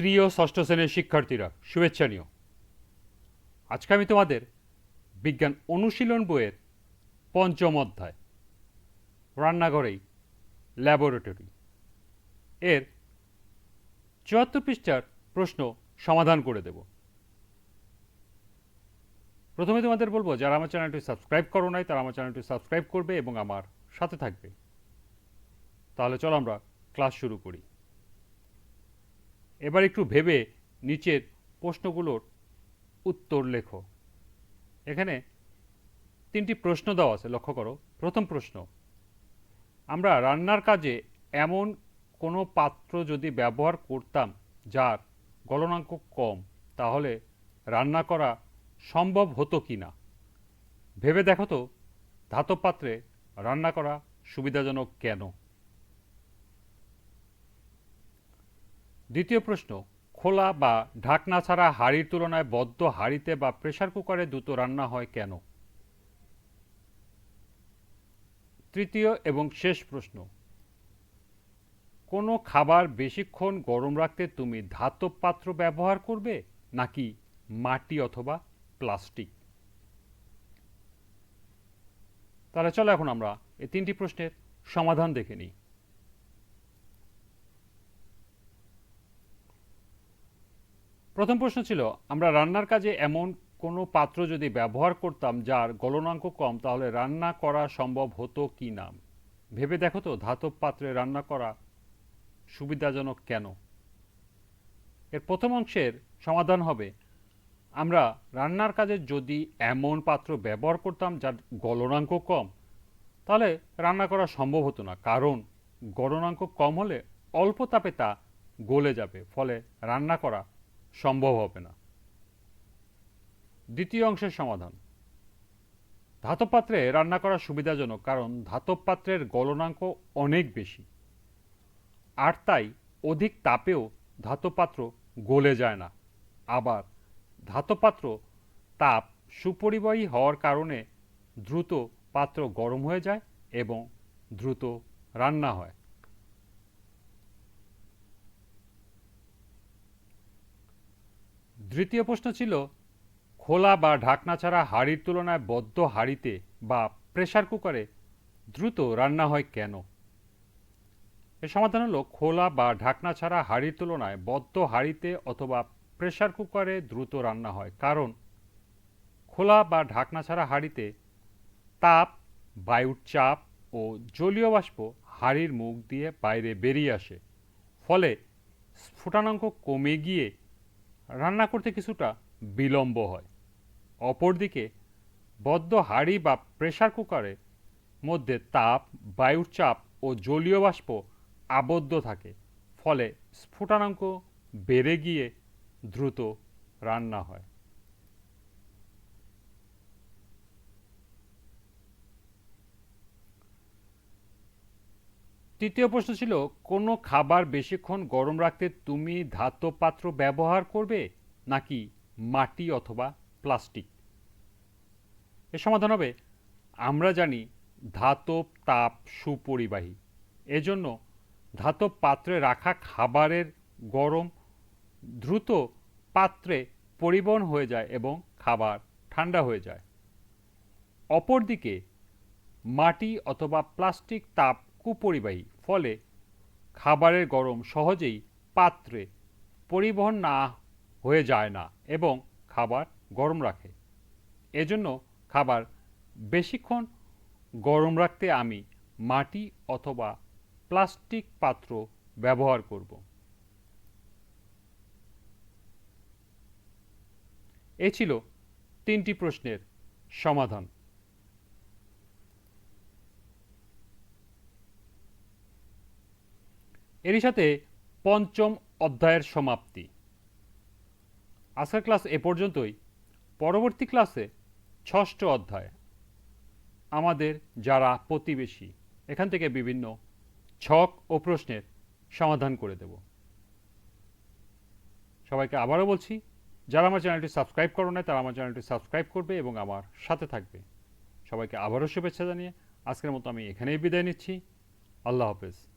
প্রিয় ষষ্ঠ শ্রেণির শিক্ষার্থীরা, শুভেচ্ছা নিও। আজকে আমি তোমাদের বিজ্ঞান অনুশীলন বইয়ের পঞ্চম অধ্যায় রান্নাঘরেই ল্যাবরেটরি এর চুয়াত্তর পৃষ্ঠার প্রশ্ন সমাধান করে দেব। প্রথমে তোমাদের বলব, যারা আমার চ্যানেলটি সাবস্ক্রাইব করো নাই, তারা আমার চ্যানেলটি সাবস্ক্রাইব করবে এবং আমার সাথে থাকবে। তাহলে চলো আমরা ক্লাস শুরু করি। এবার একটু ভেবে নিচের প্রশ্নগুলোর উত্তর লেখো। এখানে তিনটি প্রশ্ন দেওয়া আছে, লক্ষ্য করো। প্রথম প্রশ্ন, আমরা রান্নার কাজে এমন কোনো পাত্র যদি ব্যবহার করতাম যার গলনাঙ্ক কম, তাহলে রান্না করা সম্ভব হতো কি না ভেবে দেখো তো, ধাতব পাত্রে রান্না করা সুবিধাজনক কেন? দ্বিতীয় প্রশ্ন, খোলা বা ঢাকনা ছাড়া হাঁড়ির তুলনায় বদ্ধ হাঁড়িতে বা প্রেসার কুকারে দ্রুত রান্না হয় কেন? তৃতীয় এবং শেষ প্রশ্ন, কোনো খাবার বেশিক্ষণ গরম রাখতে তুমি ধাতব পাত্র ব্যবহার করবে নাকি মাটি অথবা প্লাস্টিক? তাহলে চলো এখন আমরা এই তিনটি প্রশ্নের সমাধান দেখে নিই। প্রথম প্রশ্ন ছিল, আমরা রান্নার কাজে এমন কোনো পাত্র যদি ব্যবহার করতাম যার গলনাঙ্ক কম, তাহলে রান্না করা সম্ভব হতো কি না? ভেবে দেখো তো, ধাতব পাত্রে রান্না করা সুবিধাজনক কেন? এর প্রথম অংশের সমাধান হবে, আমরা রান্নার কাজে যদি এমন পাত্র ব্যবহার করতাম যার গলনাঙ্ক কম, তাহলে রান্না করা সম্ভব হতো না, কারণ গলনাঙ্ক কম হলে অল্প তাপে তা গলে যাবে, ফলে রান্না করা সম্ভব হবে না। দ্বিতীয় অংশের সমাধান। ধাতব পাত্রে রান্না করা সুবিধাজনক কারণ ধাতব পাত্রের গলনাঙ্ক অনেক বেশি। আর তাই অধিক তাপেও ধাতব পাত্র গলে যায় না। আবার ধাতব পাত্র তাপ সুপরিবাহী হওয়ার কারণে দ্রুত পাত্র গরম হয়ে যায় এবং দ্রুত রান্না হয়। তৃতীয় প্রশ্ন ছিল, খোলা বা ঢাকনা ছাড়া হাঁড়ির তুলনায় বদ্ধ হাঁড়িতে বা প্রেশার কুকারে দ্রুত রান্না হয় কেন? এর সমাধান হলো, খোলা বা ঢাকনা ছাড়া হাঁড়ির তুলনায় বদ্ধ হাঁড়িতে অথবা প্রেশার কুকারে দ্রুত রান্না হয়। কারণ, খোলা বা ঢাকনা ছাড়া হাঁড়িতে তাপ, বায়ুর চাপ ও জলীয় বাষ্প হাঁড়ির মুখ দিয়ে বাইরে বেরিয়ে আসে। ফলে স্ফুটানাঙ্ক কমে গিয়ে রান্না করতে কিছুটা বিলম্ব হয়। অপরদিকে, বদ্ধ হাঁড়ি বা প্রেশার কুকারের মধ্যে তাপ, বায়ুর চাপ ও জলীয় বাষ্প আবদ্ধ থাকে, ফলে স্ফুটানাঙ্ক বেড়ে গিয়ে দ্রুত রান্না হয়। তৃতীয় প্রশ্ন ছিল, কোনো খাবার বেশিক্ষণ গরম রাখতে তুমি ধাতব পাত্র ব্যবহার করবে, নাকি মাটি অথবা প্লাস্টিক? এর সমাধান হবে, আমরা জানি ধাতব তাপ সুপরিবাহী, এজন্য ধাতব পাত্রে রাখা খাবারের গরম দ্রুত পাত্রে পরিবহন হয়ে যায় এবং খাবার ঠান্ডা হয়ে যায়। অপরদিকে, মাটি অথবা প্লাস্টিক তাপ কুপরিবাহী, ফলে খাবারের গরম সহজেই পাত্রে পরিবহন না হয়ে যায় না এবং খাবার গরম রাখে। এজন্য খাবার বেশিক্ষণ গরম রাখতে আমি মাটি অথবা প্লাস্টিক পাত্র ব্যবহার করব। এ ছিল তিনটি প্রশ্নের সমাধান। এরই সাথে পঞ্চম অধ্যায়ের সমাপ্তি। আজকের ক্লাস এ পর্যন্তই। পরবর্তী ক্লাসে ষষ্ঠ অধ্যায়। আমাদের যারা প্রতিবেশী, এখান থেকে বিভিন্ন ছক ও প্রশ্নের সমাধান করে দেব। সবাইকে আবারও বলছি, যারা আমার চ্যানেলটি সাবস্ক্রাইব করো না তারা আমার চ্যানেলটি সাবস্ক্রাইব করবে এবং আমার সাথে থাকবে। সবাইকে আবারও শুভেচ্ছা জানিয়ে আজকের মতো আমি এখানেই বিদায় নিচ্ছি। আল্লাহ হাফেজ।